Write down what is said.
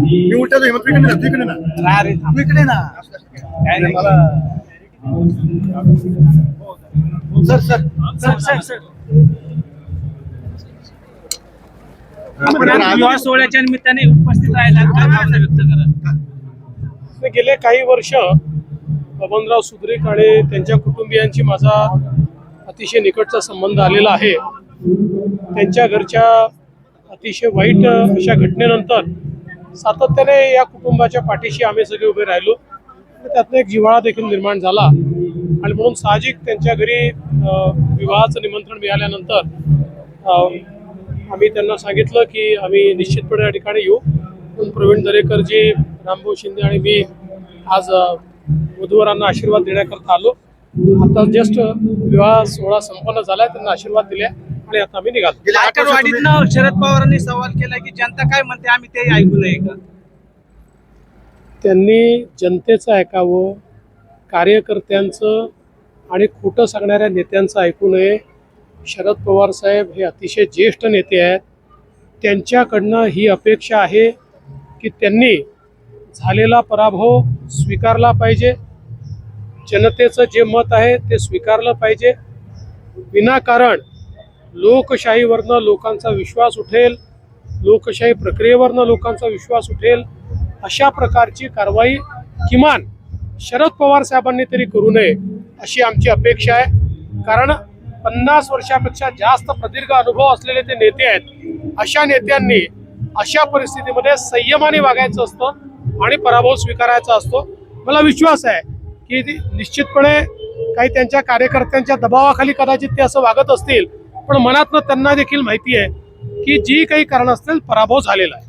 मी उलटा हेमंत तिकडे ना तिकडे ना. तू इकडे ना मला sir sir sir sir sir. सोहळ्याच्या निमित्ताने उपस्थित राहिला. काय भावना व्यक्त करा गेले काही वर्ष बबनराव सुद्रिक आणि त्यांच्या कुटुंबियांची माझा अतिशय निकटचा संबंध आलेला आहे. त्यांच्या घरच्या अतिशय वाईट अशा घटनेनंतर सातत्याने या कुटुंबाच्या पाठीशी आम्ही सगळे उभे राहिलो. त्यातनं एक जिव्हाळा देखील निर्माण झाला. आणि म्हणून साहजिक त्यांच्या घरी विवाहाचं निमंत्रण मिळाल्यानंतर आम्ही त्यांना सांगितलं की आम्ही निश्चितपणे या ठिकाणी येऊ. पण प्रवीण दरेकरजी रामभाऊ शिंदे आणि मी आज वधूवरांना आशीर्वाद देण्याकरता आलो. आता जस्ट विवाह सोहळा संपन्न झालाय त्यांना आशीर्वाद दिले आता आम्ही निघालो. गेल्या आठ वर्षात तुम्ही- वाडीतनं शरद पवारांनी सवाल केला की जनता काय म्हणते आम्ही ते ऐकू नये का? त्यांनी जनतेचं ऐकावं कार्यकर्त्यांचं आणि खोटं सांगणाऱ्या नेत्यांचं ऐकू नये. शरद पवार साहेब हे अतिशय ज्येष्ठ नेते आहेत. त्यांच्याकडनं ही अपेक्षा आहे की त्यांनी झालेला पराभव स्वीकारला पाहिजे. जनतेचं जे मत आहे ते स्वीकारलं पाहिजे. विनाकारण लोकशाहीवरनं लोकांचा विश्वास उठेल लोकशाही प्रक्रियेवरनं लोकांचा विश्वास उठेल अशा प्रकारची कारवाई किमान शरद पवार साहेबांनी तरी करू नये अशी आमची अपेक्षा आहे. कारण पन्नास वर्षापेक्षा जास्त प्रदीर्घ अनुभव असलेले ते नेते आहेत. अशा नेत्यांनी अशा परिस्थितीमध्ये संयमाने वागायचं असतं आणि पराभव स्वीकारायचा असतो. मला विश्वास आहे की ती निश्चितपणे काही त्यांच्या कार्यकर्त्यांच्या दबावाखाली कदाचित ते असं वागत असतील. पण मनातनं त्यांना देखील माहिती आहे की जी काही कारण असतील पराभव झालेला आहे.